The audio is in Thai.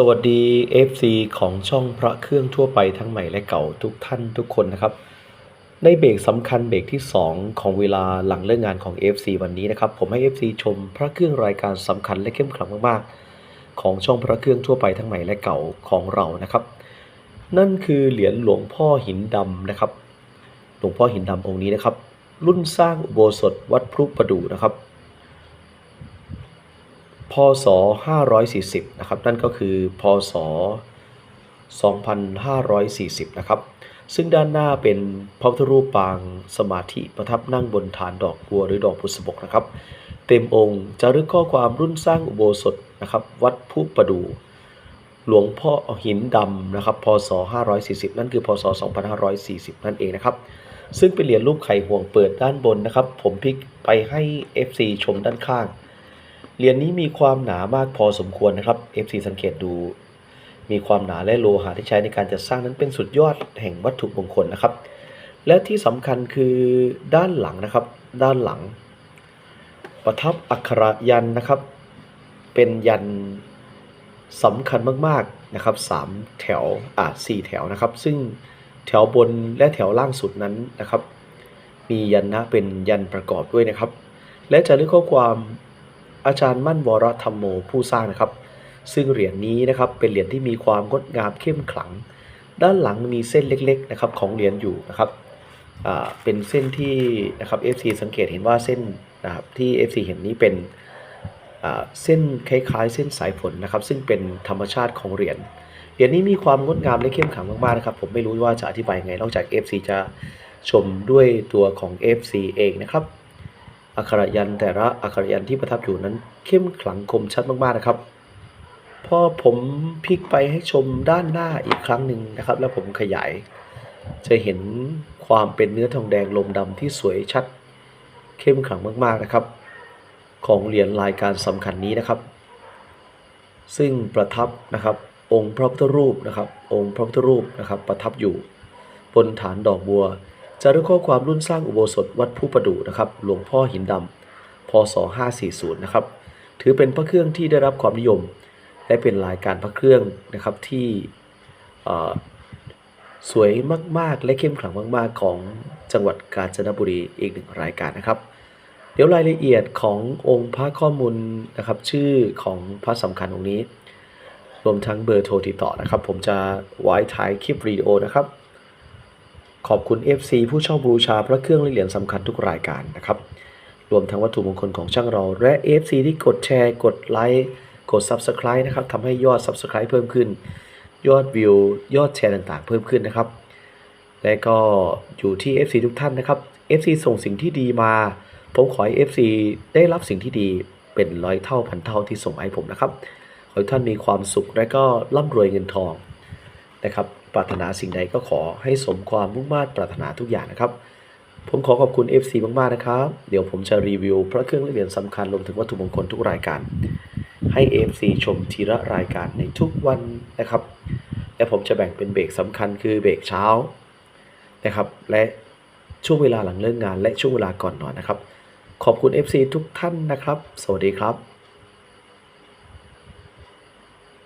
สวัสดี FC ของช่องพระเครื่องทั่วไปทั้งใหม่และเก่าทุกท่านทุกคนนะครับ ในเบรกสำคัญเบรกที่ 2 ของเวลาหลังเลิกงานของ FC วันนี้นะครับ ผมให้ FC ชมพระเครื่องรายการสำคัญและเข้มขลังมากๆ ของช่องพระเครื่องทั่วไปทั้งใหม่และเก่าของเรานะครับ นั่นคือเหรียญหลวงพ่อหินดำนะครับ หลวงพ่อหินดำองค์นี้นะครับ รุ่นสร้างอุโบสถวัดพรุประดูนะครับ ศ 540 นะครับ นั่นก็คือ พศ 2540 นะครับ ซึ่งด้านหน้าเป็นพระพุทธรูปปางสมาธิประทับนั่งบนฐานดอกบัวหรือดอกพุทธบกนะครับ เต็มองค์จะรึกข้อความรุ่นสร้างอุโบสถนะครับ วัดผู้ประดู หลวงพ่อหินดำนะครับ พศ 540 นั่นคือ พศ 2540 นั่นเองนะครับ ซึ่งเป็นเหรียญรูปไข่ห่วงเปิดด้านบนนะครับ ผมพลิกไปให้ FC ชมด้านข้าง เหรียญนี้มีความหนามากพอสมควรนะครับ FC สังเกตดู มีความหนาและโลหะที่ใช้ในการจัดสร้างนั้นเป็นสุดยอดแห่งวัตถุมงคลนะครับ และที่สำคัญคือด้านหลังนะครับ ด้านหลัง ประทับอักขระยันนะครับ เป็นยันสำคัญมากๆนะครับสามแถวอ่าสี่แถวนะครับ ซึ่งแถวบนและแถวล่างสุดนั้นนะครับ มียันนะเป็นยันประกอบด้วยนะครับ และจะเลือกข้อความ อาจารย์มั่นวรธรรมโมผู้สร้างนะครับ ซึ่งเหรียญนี้นะครับเป็นเหรียญที่มีความงดงามเข้มขลัง ด้านหลังมีเส้นเล็กๆนะครับของเหรียญอยู่นะครับเป็นเส้นที่นะครับ FC สังเกตเห็นว่าเส้นนะครับที่ FC เห็นนี้เป็นเส้นคล้ายๆ เส้นสายฝนนะครับ ซึ่งเป็นธรรมชาติของเหรียญเหรียญนี้มีความงดงามและเข้มขลังมากๆนะครับ ผมไม่รู้ว่าจะอธิบายยังไง นอกจาก FC จะชมด้วยตัวของ FC เองนะครับ อักขระยันแต่ละอักขระยันที่ประทับอยู่นั้น เข้มขลังคมชัดมากๆนะครับ พอผมพลิกไปให้ชมด้านหน้าอีกครั้งหนึ่งนะครับ แล้วผมขยาย จะเห็นความเป็นเนื้อทองแดงลมดำที่สวยชัด เข้มขลังมากๆนะครับ ของเหรียญรายการสำคัญนี้นะครับ ซึ่งประทับนะครับองค์พระพุทธรูปนะครับ องค์พระพุทธรูปนะครับ ประทับอยู่บนฐานดอกบัว จะรึกข้อความรุ่นสร้างอุโบสถวัดผู้ประดูนะครับ หลวงพ่อหินดำพศ 540 นะครับ ถือเป็นพระเครื่องที่ได้รับความนิยม และเป็นรายการพระเครื่องนะครับที่สวยมาก ๆ และเข้มขลังมาก ๆ ของจังหวัดกาญจนบุรีอีกหนึ่งรายการนะครับ เดี๋ยวรายละเอียดขององค์พระข้อมูลนะครับชื่อของพระสำคัญองค์นี้ รวมทั้งเบอร์โทรติดต่อนะครับ ผมจะไว้ท้ายคลิปวิดีโอนะครับ ขอบคุณ FC ผู้เช่าบูชาพระเครื่องและเหรียญสำคัญทุกรายการนะครับ รวมทั้งวัตถุมงคลของช่างเรา และ FC ที่กดแชร์ กดไลค์กด Subscribe นะครับทำให้ยอด Subscribe เพิ่มขึ้น ยอดวิว ยอดแชร์ต่างๆ เพิ่มขึ้นนะครับ และก็อยู่ที่ FC ทุกท่านนะครับ FC ส่งสิ่งที่ดีมา ผมขอให้ FC ได้รับสิ่งที่ดีเป็นร้อยเท่าพันเท่าที่ส่งมาให้ผมนะครับ ขอให้ท่านมีความสุขและก็ร่ำรวยเงินทอง นะครับ ปรารถนาสิ่งใดก็ขอให้สมความมุ่งมา่ปรารถนาทุกอย่างนะครับ ผมขอขอบคุณ FC มากๆนะครับ เดี๋ยวผมจะรีวิวพระเครื่องและเหรียญสำคัญรวมถึงวัตถุมงคลทุกรายการ ให้ FC ชมทีละรายการในทุกวันนะครับ และผมจะแบ่งเป็นเบรกสำคัญคือเบรกเช้านะครับ และช่วงเวลาหลังเลิกงาน และช่วงเวลาก่อนนอนนะครับ ขอบคุณ FC ทุกท่านนะครับ สวัสดีครับ